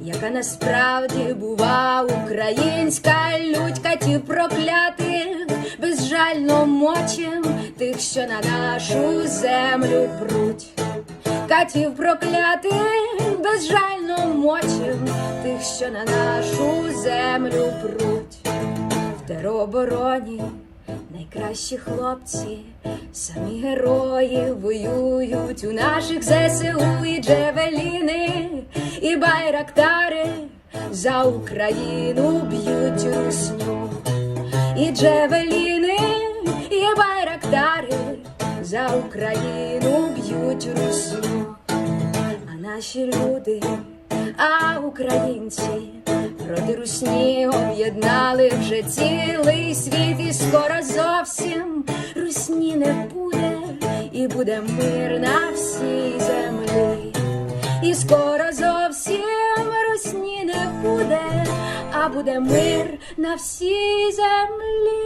яка насправді бува українська лють катів проклятих, безжально мочим тих, що на нашу землю пруть. Катів проклятих, безжально мочим тих, що на нашу землю пруть. В теробороні найкращі хлопці, самі герої воюють у наших ЗСУ і Джевеліни, і байрактари за Україну б'ють русню. І Джевеліни, і байрактари за Україну б'ють русню. А наші люди, а українці проти русні об'єднали вже цілий світ, і скоро зовсім русні не буде, і буде мир на всій землі. І скоро зовсім буде мир на всій землі.